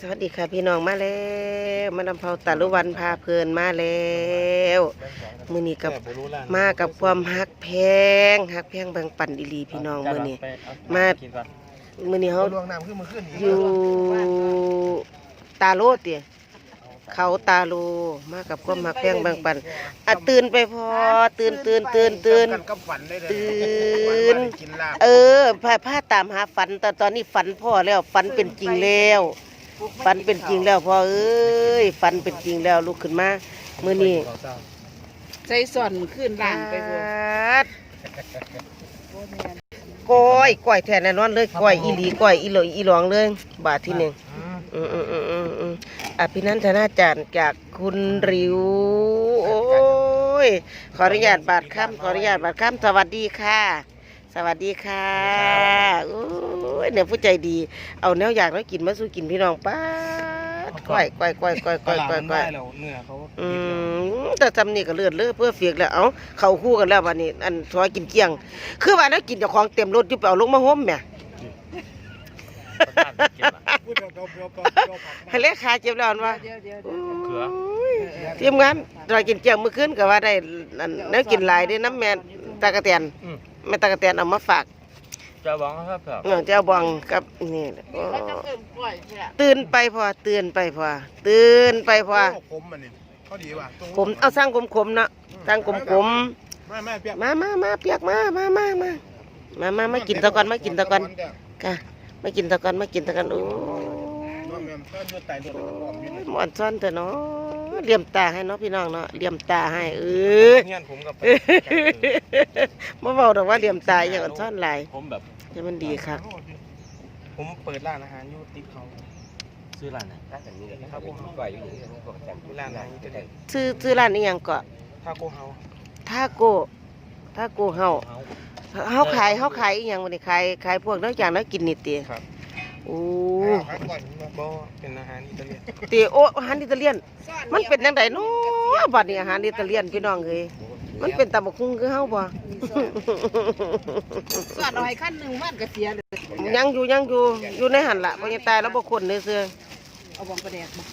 สวัสดีค่ะพี่น้องมาแล้วมานำเผาตาลุวันพาเพลินมาแล้วมือนี้กับมากับความฮักแพงฮักแพงแบ่งปันอีหลีพี่น้องมือนี้มามือนี้เขาลวงน้ำขึ้นมาขึ้นอยู่ตาโลเตียเขาตาโลมากับความฮักแพงแบ่งปันอะตื่นไปพอตื่นตื่นตื่นตื่นกันกับฝันได้เลยตื่นกินลาบเออพาพาตามหาฝันแต่ตอนนี้ฝันพ่อแล้วฝันเป็นจริงแล้ว ฝันเป็นจริงแล้วพ่อเอ้ยฝันเป็นจริงแล้วลุกขึ้นมามื้อนี้ใส่ส่วนขึ้นล่างไปบ่ดก้อยก้อยแท้แน่นอนเลยก้อยอีหลีก้อยอีหลอยอีหลองเลยบาทที่หนึ่งอืมอืมอืมอืมอืมอภินันทนาจารย์จากคุณริวโอ้ยขออนุญาตบาทค่ำขออนุญาตบาทค่ำสวัสดีค่ะ สวัสดีค่ะโอ้ยเนี่ยผู้ใจดี เอาแนวอยากแล้วกินมาสู้กินพี่น้องป้าดก้อยก้อยก้อยก้อยก้อยก้อยก้อยแล้วเนื้อเขาอืมแต่จำนี่ก็เลือดเลือดเพื่อเฟียกแล้วเอาเข้าคู่กันแล้ววันนี้ อันซอยกินเกลี้ยง คือว่าแล้วกินเจ้าของเต็มรถอยู่ไปเอาลงมาห่มแหม่พูดเดี๋ยวเดี๋ยวเดี๋ยวเดี๋ยวให้เลขาเจ็บแล้วอันว่าเดี๋ยวเดี๋ยวโอ้ยทีมงานเรากินเกลี้ยงเมื่อคืนก็ว่าได้อันแล้วกินหลายได้น้ำแม่ตากระเตียน แม่ตากระเตียนเอามาฝากจะบอกครับครับเออเจ้าบองกับนี่แหละโอ้เขาจะเอิ่มปล่อยเนี่ยตื่นไปพอตื่นไปพอตื่นไปพอคมมันนี่เขาดีว่ะผมเอาสร้างกลมๆเนาะสร้างกลมแม่แม่เปียกๆมามามาเปียกมามามามามามามากินตะกอนมากินตะกอนค่ะมากินตะกอนมากินตะกอนโอ้น้องแม่เพื่อนเลือดไตเลือดออกอยู่นี่ยหมอนซ้อนเถอะเนาะ เหลี่ยมตาให้เนาะพี่น้องเนาะเหลี่ยมตาให้เออเงี้ยผมกับมาเบาดอกว่าเหลี่ยมตาอย่างอ่อนซ้อนหลายผมแบบจะมันดีครับผมเปิดร้านอาหารยูติเขาซื้อร้านไหนถ้าแบบนี้เลยครับผมก่อยอยู่นี่ผมก็จำร้านไหนจะได้ชื่อชื่อร้านนี้ยังเกาะทาโกเฮาทาโก้ทาโกเฮาเฮาขายเฮาขายอีหยังบ่ได้ขายขายพวกนอกจากนั้นกินนี่ติครับ โอ้บ่เป็นอาหารอิตาเลียนติโออาหารอิตาเลียน มันเป็นจังไดเนาะบัดนี้อาหารอิตาเลียนพี่น้องเอ้ยมันเป็นตำบักหุ่งคือเฮาบ่ส่วนเอาให้ขั้นหนึ่งมันก็เสียเลยยังอยู่ยังอยู่อยู่ในหันละบ่ยังตายแล้วบ่คนเลยเสือเอาบองประแดกมา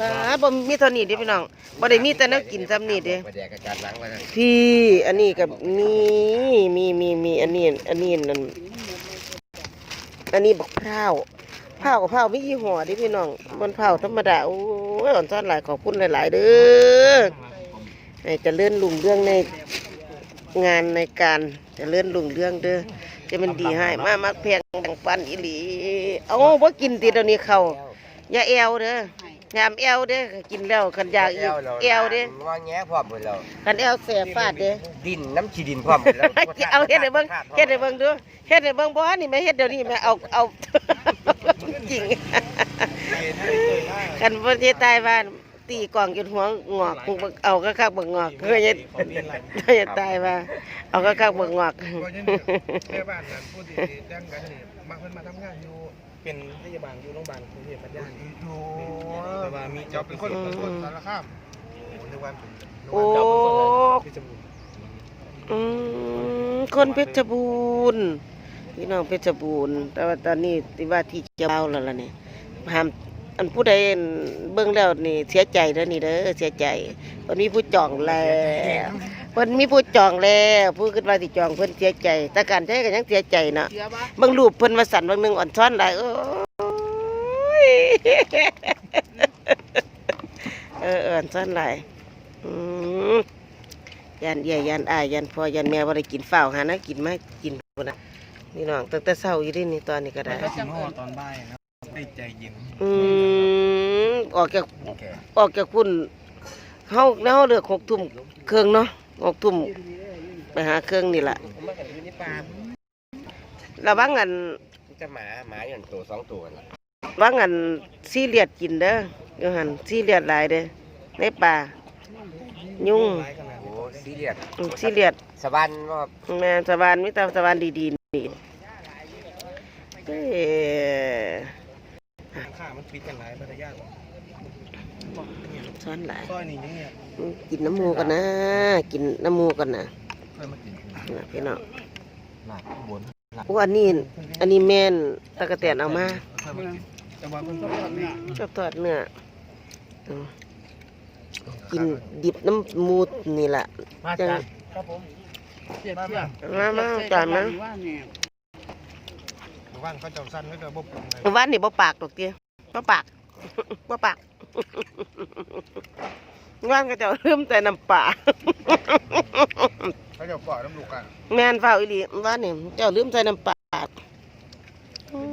อ่าบ่มีเท่านี้เด้พี่น้องบ่ได้มีแต่แนวกินซ้ำนี่เด้ไปแดกอาจารย์ล้างไว้นะพี่อันนี้กับนี่มีมีมีอันนี้อันนี้นั่น อันนี้บักพร้าวพร้าวกับพร้าวมียี่ห้อเดิพี่น้องบนพร้าวธรรมดาโอ้ยอ่อนซ้อนหลายขอบคุณหลาย ๆ เด้อให้เจะเลื่อนลุงเรื่องในงานในการเจะเลื่อนลุงเรื่องเด้อจะมันดีให้มามักแพงดังปันอีหลีเอาบ่กินติเดี๋ยวนี้เขาอย่าแอวเด้อ ยามแอวเด้อกินแล้วคันอยากอีกแอวเด้องอแงพร้อมหมดแล้วคันแอวแสบฟาดเด้ดินน้ำขี้ดินพร้อมหมดแล้วเอาเฮ็ดให้เบิ่งเฮ็ดให้เบิ่งดูเฮ็ดให้เบิ่งบ่นี่แม่เฮ็ดเดี๋ยวนี้แม่เอาเอาจริงคันบ่เฮ็ดตายว่าตีกล่องจนหัวงอกเอาก็คักบ่งอกเฮ้ยเฮ้ยตายว่าเอาก็คักบ่งอกแม่บ้านนั่นพูดดีๆดังกันนี่มาเพิ่นมาทำงานอยู่ เป็นพยาบาลอยู่โรงพยาบาลกรุงเทพปัญญาอยู่แต่ว่ามีเจ้าเจ้าเป็เป็นนคคนนเป็นคนสารคามโอ้นึกว่าโอ้ที่จมูกอืมคนเพชรบูรณ์พี่น้องเพชรบูรณ์แต่ว่าตอนนี้ที่ว่าที่เจ้าแล้วล่ะนี่ห้ามอันผู้ใดเบิ่งแล้วนี่เสียใจเด้อนี่เด้อเสียใจวันนี้ผู้จองแล้ว เพิ่นมีผู้จองแล้วผู้คิดว่าสิจองเพิ่นเสียใจแต่การใช้ก็ยังเสียใจเนาะเสียบ่เบิ่งรูปเพิ่นว่าสั่นบางหนึงอ่อนช้อนหลายโอ้ยเออเอออ่อนช้อนหลายอืมยันเอี่ยยันอายยันพ่อยันแม่ว่าได้กินฝ้าวหานะกินมากินพุ่นนะนี่น้องตั้งแต่เช้าอยู่ดินี่ตอนนี้ก็ได้ ก็สิมาฮอดตอนบ่ายนะได้ใจเย็นอืมออกจาก โอเค ออกจากพุ่นเฮาแล้วเฮาเลือกหกทุ่มเครื่องเนาะ หกทุ่มไปหาเครื่องนี่แหละผมมากันอยู่ในป่าระวังอันจะหมาหมาอย่างตัวสองตัวน่ะระวังอันซีเลียดกินเด้อโยหันซีเลียดหลายเด้อในป่า ยุ่งหลายขนาดโอ้ซีเรียสอืมซีเลียด สะบันว่าแม่สะบานมิตรสะบานดีๆนี่เอ้ยข้ามันปิดกันหลายพัทยา ซ้อนหลายซอยนี้ยังเนี่ยอืมกินน้ำหมูกันนะ กินน้ำหมูกันนะเคยมากินนะพี่น้องหลักบนโอ้อันนี้ อันนี้แม่นตะกะแตนเอามาเคยมากินแต่ว่ามันต้องแบบนี้ชอบทอดเนื้ออืมกินดิบน้ำมูดนี่แหละมาจานครับผมเสียบเสียบมามาจานมาว่าเนี่ยว่างเขาเจ้าสั้นเขาเจ้าบ่ปรุงเลยว่านนี่บ่ปากดอกเตี้ยบ่ปาก บ่ปากว่านก็จะเริ่มแต่น้ำปลาเขาเจ้าก่อน้ำลูกกันแม่นเฝ้าอีหลีว่านนี่เจ้าลืมใส่น้ำปลา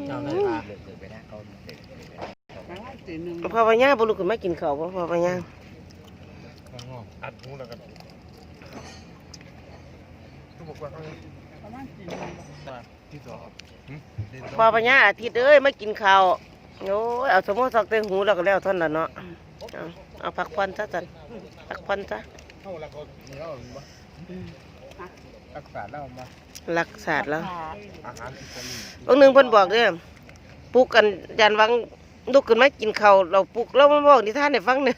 เจ้าได้ปลาเดินไปนะเขาเดินไปนะมาว่าตีหนึ่งพอปัญญาบ่ลุกขึ้นมากินข้าวบ่พอปัญญาอัดหูแล้วกันทุกคนประมาณตีหนึ่งที่สองพอปัญญาอาทิตย์เอ้ยมากินข้าว โอ้ยเอาสมอสักเต็งหูแล้วก็แล้วเท่านนล่ะเนาะเอาเอาพักผ่อนซะจันพักผ่อนซะเข้าแล้วก็เหนียวบ่รักษาแล้วมารักษาแล้วอาหารอิตาลีบางหนึงเพิ่นบอกเด้อปลุกกันยันวังลุกขึ้นมากินข้าวเราปลุกแล้วมาบอกนิทานให้ฟังเนี่ย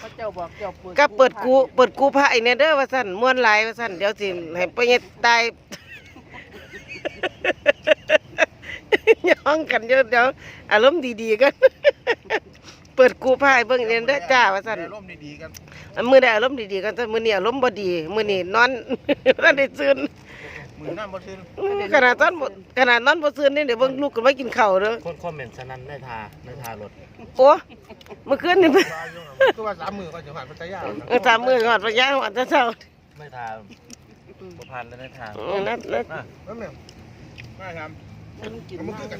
พระเจ้าบอกเจ้าเปิดก็เปิดกูเปิดกูพระอีกเนี่ยเด้อว่าสั่นม่วนหลายว่าสั่นเดี๋ยวสิให้ไปเฮ็ดตาย ย่องกันเดี๋ยวเดี๋ยวอารมณ์ดีๆกัน เปิดกูพระให้เบิ่งเนี่ยเด้อจ้าว่าสั่นร่มดีๆกันอันมื้อใดอารมณ์ดีๆกันแต่มื้อนี้อารมณ์บ่ดี มื้อนี้นอนบ่ได้ซื่นมือน้ำบ่ซึนขนาดตอนบ่ขนาดนอนบ่ซื่นนี่เดี๋ยวเบิ่งลุกขึ้นมากินข้าวเด้อคนคอมเมนต์ฉะนั้นได้ทาได้ทารถโอ้เมื่อคืนนี่ คือว่าสามมือก็จะผ่านพัทยาเออสามมื้อก่อนพะยาวันเช้าไม่ทาประพันธ์แล้วได้ทาๆเออนั่นนั่นนั่นแหละมาทำมันคือกั น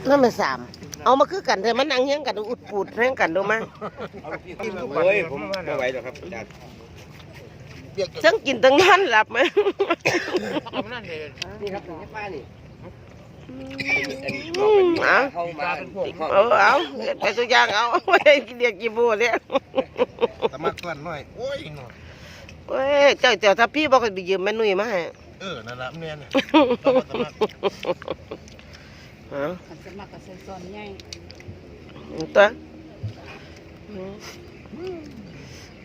นั่นมันสาม เอามาคือกันเถอะมันนั่งเฮียงกันอุดปูดเฮียงกันดูมาโอ้ยผมไม่ไหวหรอกครับอาจารย์เบียกทั้งกินทั้งนอนหลับไหมนั่นเองนี่ครับถึงป้านี่อืมเอาเข้ามาอีกห้องเอาเอาเฮ็ดไปตัวอย่างเอาไว้กินเดียกกี่บูเนี่ยแต่มาก่อนหน่อยโอ้ยหน่อยเว้ยเจ้าเจ้าถ้าพี่บอกให้ไปยืมแม่นุ่ยมาให้เออนั่นละเมียน เอามันจะมากกับใส่ซอนใหญ่ตัวอืม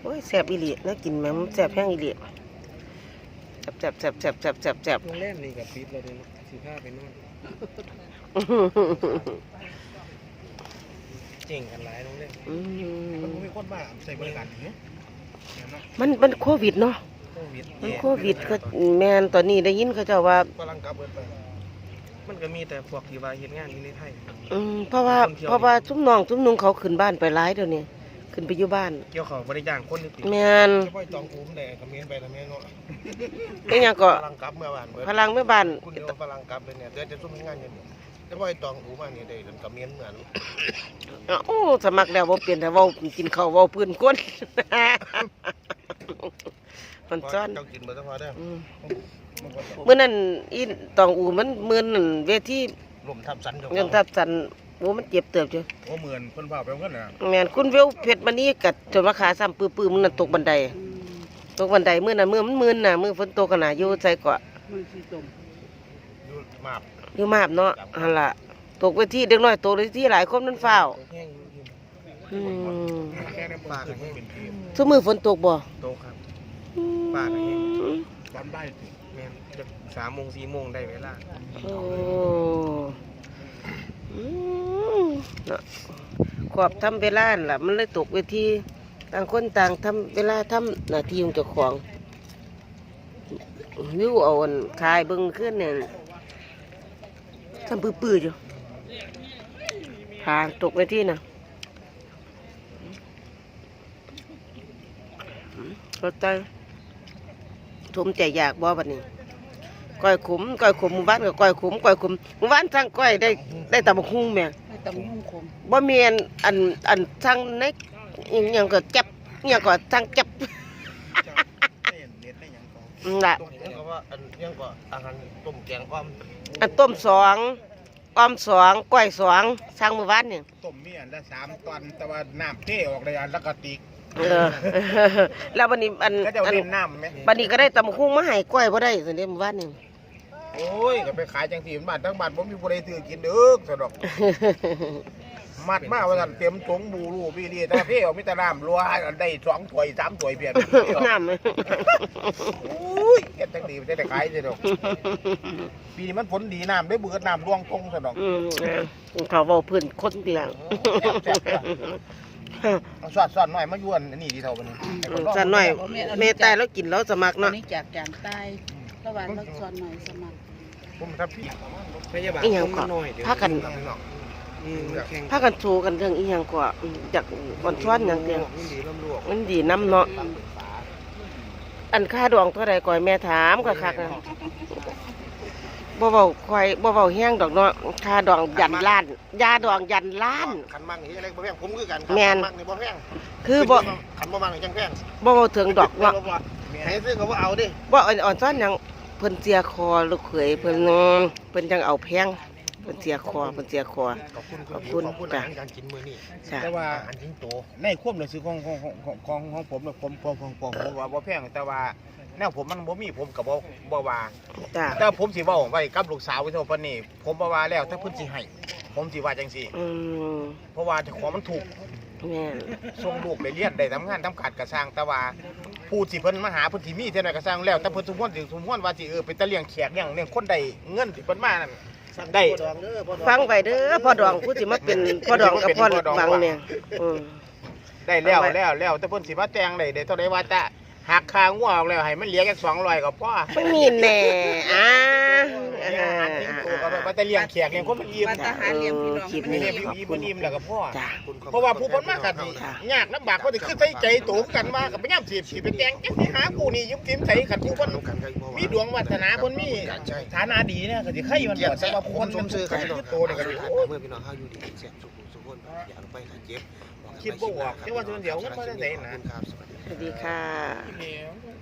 โอ้ยแซ่บอีหลีน่ากินไหมมันแซ่บแห้งอีหลีแซ่บแซ่บแซ่บแซ่บแซ่บแซ่บโรงแรมนี่กับปิดเราเลยสิผ้าไปนอนเจ๋งกันหลายน้องเล่นอืมมันมีคนมาใส่บริการเนาะมันมันโควิดเนาะโควิดมันโควิดก็แมนตอนนี้ได้ยินเขาเจ้าว่า กำลังกลับเบิดไป มันก็มีแต่พวกที่ว่าเฮ็ดงานอยู่ในไทย อืมเพราะว่าเพราะว่าซุ้มน้องซุ้มนุงเขาขึ้นบ้านไปร้ายเดี๋ยวนี้ขึ้นไปอยู่บ้านเกี่ยวเขาบริจางคนนี่ติแมนจะไปจองอุ้มแดงกับเมียนไปแล้วแม่เนาะเป็นหยังก็กำลังกลับเมื่อวานเบิดพลังแม่บ้านคุณเดียวกำลังกลับเลยเนี่ยเดี๋ยวจะซุ่มงานอยู่เนี่ยจะไปจองอุ้มมาเนี่ยได้กับเมียนเหมือนโอ้สมัครแล้วบ่เปลี่ยนแต่เว้ากินข้าวเว้าพื้นก้น มันซ่อนเจ้ากินเบอร์ต้องพอได้อืมมื้อนั้นอีตองอูมันมื้อนั้นเวทีรวมทับสันเจ้าเงินทับสันโอ้มันเจ็บเติบอยู่โอ้เหมือนคนเผาไปเพื่อนน่ะแม่นคุณเวลเพชรมณีกัดจนว่าขาซ้ำปื้อๆมื้อนั้นตกบันไดอืมตกบันไดมื้อนั้นมื้อมันมื้อน่ะมื้อฝนตกกันน่ะอยู่ใส่เกาะมือสีส้มอยู่มาบอยู่มาบเนาะหั่นล่ะตกไปที่เด็กน้อยตกไปที่หลายคนมันฟ้าวแห้งอยู่อืมแค่ในปากแห้งเป็นพีซุมื้อฝนตกบ่โตครับอืม ปากอย่างนี้จำได้สิแม่นจะสามโมงสี่โมงได้เวลาโอ้อืมเนาะขอบทำเวลาล่ะ มันเลยตกเวทีต่างคนต่างทำเวลาทำหน้าที่ของเจ้าของวิวเอาอันคายเบิ่งขึ้นเนี่ยทำปื้อๆอยู่หาตกเวทีน่ะรถใจ ทุ่มใจอยากบ่บัดนี้ก้อยขมก้อยขมหมู่บ้านก็ก้อยขมก้อยขมหมู่บ้านสั่งก้อยได้ได้ตำบักหุ่งแม่ให้ตำหุ่งคมบ่มีอันอันอันสั่งในอิหยังก็จับอิหยังก็สั่งจับเน็ตได้ยังก่อนนั่นล่ะตรงนี้ก็ว่าอันยังก็อาหารต้มแกงอ้อมอันต้มสองอ้อมสองก้อยสองสั่งหมู่บ้านนี่ต้มมีอันละสามตอนแต่ว่าน้ำเทออกเลยอันละกะติก เออ แล้วบัดนี้อันก็จะอันเล่นน้ำไหมบัดนี้ก็ได้ตำบักหุ่งมาให้ก้อยบ่ได้ซั่นเด้หมู่บ้านนี่ โอ้ยก็ไปขายจังสีบ้านทั้งบ้านผมมีบริซื้อกินเด้อสะดอก มัดมาว่าซั่นเต็มตงบูรูพี่ดีแต่ว่าพี่เอามีแต่น้ำรัวได้สองถ้วยสามถ้วยเพียงงามเลยอุ้ยเฮ็ดจังดีมันจะได้ขายสิดอกปีนี้มันฝนดีน้ำได้เบิดน้ำร่วงตรงซะดอก อืมเขาเว้าพื้นคนเดียว แซ่บๆ เอาสอดสอดหน่อยมาย้วนอันนี้ดีเท่ากันสันหน่อยแม่ตายแล้วกินแล้วสมัครอันเนาะนี้จากการใต้ระหว่างรักซอนหน่อยสมัครผมทับพี่พยาบาลอีหยังก็พากันอืมแข่งพากันโชว์กันเรื่องอีหยังก็อืมจากอ่อนช้อนอย่างเดียวมันดีลำลวกมันดีน้ำเนาะอันค่าดองเท่าไรก่อยแม่ถามก็คักนะ บ่เว้าควายบ่เว้าแห้งดอกเนาะค่าดองยันล้านยาดองยันล้าน ขันมังนี่อะไรบ่แพงผมคือกันแม่น ขัมังนี่บ่แพงคือบ่ขันบ่มังนี่จังแพงบ่เว้าถึงดอกเนาะให้ซื้อก็บ่เอาดิบ่อ่อนอ่อนซ้อนหยังเพิ่นเจียคอลูกเขยเพิ่นอืมเพิ่นจังเอาแพงเพิ่นเจียคอเพิ่นเจียคอ ขอบคุณขอบคุณขอบคุณจ้ะ อาหารการกินมื้อนี้จ้ะแต่ว่าอาหารทิ้งโตในความรู้สึกของของของของของของผมเนี่ยผมผมผมผมผมว่าบ่แพงแต่ว่า แนวผมมันบ่มีผมก็บ่บ่ว่าจ้ะแต่ผมสิเว้าไว้กับลูกสาวไว้เท่าปานนี้ผมบ่ว่าแล้วถ้าเพิ่นสิให้ผมสิว่าจังซี่ อืมเพราะว่าเจ้าของมันถูกแม่นส่งลูกได้เรียนได้ทำงานทำการกระสร้างแต่ว่าผู้ที่เพิ่นมาหาเพิ่นสิมีเท่านั้นกระสร้างแล้วแต่เพิ่นสมควรสิสมควรว่าสิเออเป็นตะเลี้ยงแขกเลี้ยงเลี้ยงคนใดเงินที่เพิ่นมานั่น ได้ ฟังไว้เด้อพ่อดองผู้สิมาเป็นพ่อดองกับพ่อฟังเนี่ยอืม ได้แล้วเอาไว้แล้วแล้วแต่เพิ่นสิมาแต่งได้ได้เท่าใดว่าจะ หักค่างัวออกแล้วให้มันเหลือแค่200ก็พอไม่มีแน่อ่าอาหารทิ้งตัวก็ว่าแต่เลี้ยงแขกเลี้ยงคนมันอิ่มมาตาหาเลี้ยงพี่น้องคลิปมีนี้เลี้ยงพี่อิ่มบ่อิ่มแล้วก็พอจ้ะเพราะว่าผู้เพิ่นมากันนี่ค่ะยากลำบากก็สิคือใส่ใจตัวกันมากับไปย่ํสิสิไปแต่งจังสิหากูนี่ยืมติมใส่กันผู้เพิ่นมีดวงวาสนาเพิ่นมีฐานะดีเนี่ยก็สิใครมันบ่แต่ว่าผู้เพิ่นมันคือโตนี่ก็สิโอ้ยเมื่อพี่น้องเฮาอยู่ดีเสียสุขสุขคนอย่าลงไปหาเจ็บคิดบ่ออกแต่ว่าส่วนเดียวเงินมาได้ไหนนะขอบคุณครับ สวัสดีค่ะ